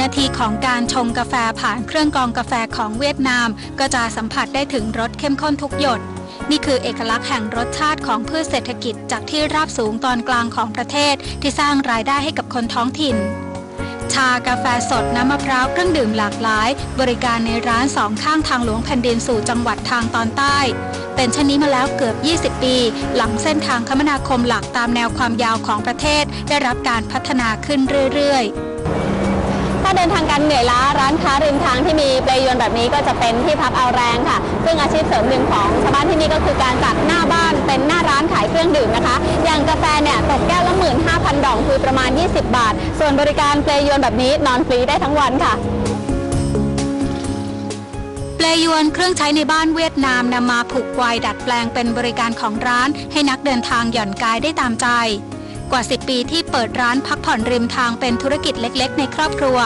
นาทีของการชงกาแฟผ่านเครื่องกรองกาแฟของเวียดนาม ก็จะสัมผัสได้ถึงรสเข้มข้นทุกหยด นี่คือเอกลักษณ์แห่งรสชาติของพืชเศรษฐกิจจากที่ราบสูงตอนกลางของประเทศที่สร้างรายได้ให้กับคนท้องถิ่น ชากาแฟสดน้ำมะพร้าวเครื่องดื่มหลากหลาย บริการในร้านสองข้างทางหลวงแผ่นดินสู่จังหวัดทางตอนใต้ เป็นเช่นนี้มาแล้วเกือบ 20 ปี หลังเส้นทางคมนาคมหลักตามแนวความยาวของประเทศ ได้รับการพัฒนาขึ้นเรื่อยๆาเดินทางกันเหนื่อยล้าร้านค้าริมทางที่มีเปลยวนแบบนี้ก็จะเป็นที่พักเอาแรงค่ะ ซึ่งอาชีพเสริมหนึ่งของชาวบ้านที่นี่ก็คือการจัดหน้าบ้านเป็นหน้าร้านขายเครื่องดื่มนะคะ อย่างกาแฟเนี่ยตกแก้วละหมื่นห้าพันดองคือประมาณ 20 บาท ส่วนบริการเปลยวนแบบนี้นอนฟรีได้ทั้งวันค่ะเปลยวนเครื่องใช้ในบ้านเวียดนามนำมาผูกไวดัดแปลงเป็นบริการของร้าน ให้นักเดินทางหย่อนกายได้ตามใจ กว่า 10 ปีที่เปิดร้านพักผ่อนริมทางเป็นธุรกิจเล็กๆ ในครอบครัว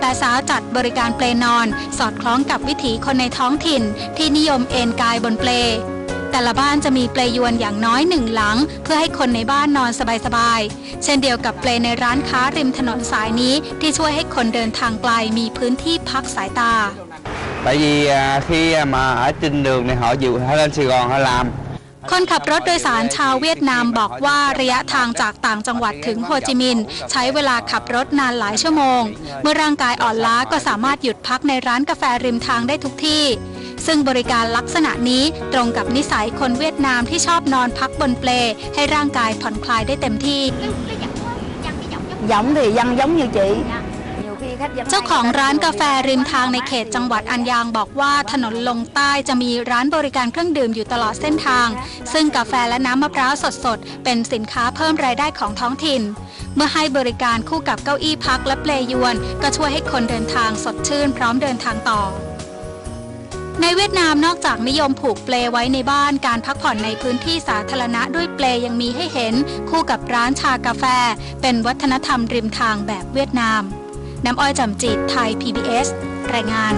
แต่สาวจัดบริการเปลนอน สอดคล้องกับวิถีคนในท้องถิ่น ที่นิยมเอนกายบนเปล แต่ละบ้านจะมีเปลยวนอย่างน้อยหนึ่งหลัง เพื่อให้คนในบ้านนอนสบายๆ เช่นเดียวกับเปลในร้านค้าริมถนนสายนี้ที่ช่วยให้คนเดินทางไกลมีพื้นที่พักสายตา tại vì khi mà ở trên đường này họ dự họ lên Sài Gòn họ làm คนขับรถโดยสารชาวเวียดนามบอกว่าระยะทางจากต่างจังหวัดถึงโฮจิมินห์ใช้เวลาขับรถนานหลายชั่วโมง เมื่อร่างกายอ่อนล้าก็สามารถหยุดพักในร้านกาแฟริมทางได้ทุกที่ ซึ่งบริการลักษณะนี้ตรงกับนิสัยคนเวียดนามที่ชอบนอนพักบนเปลให้ร่างกายผ่อนคลายได้เต็มที่ giống thì dân giống như chị เจ้าของร้านกาแฟริมทางในเขตจังหวัดอันยางบอกว่าถนนลงใต้จะมีร้านบริการเครื่องดื่มอยู่ตลอดเส้นทาง ซึ่งกาแฟและน้ำมะพร้าวสดๆ เป็นสินค้าเพิ่มรายได้ของท้องถิ่น เมื่อให้บริการคู่กับเก้าอี้พักและเปลยวน ก็ช่วยให้คนเดินทางสดชื่นพร้อมเดินทางต่อในเวียดนามนอกจากนิยมผูกเปลไว้ในบ้านการพักผ่อนในพื้นที่สาธารณะด้วยเปลยังมีให้เห็น คู่กับร้านชากาแฟ เป็นวัฒนธรรมริมทางแบบเวียดนาม น้ำอ้อยจำจิตไทย PBS รายงาน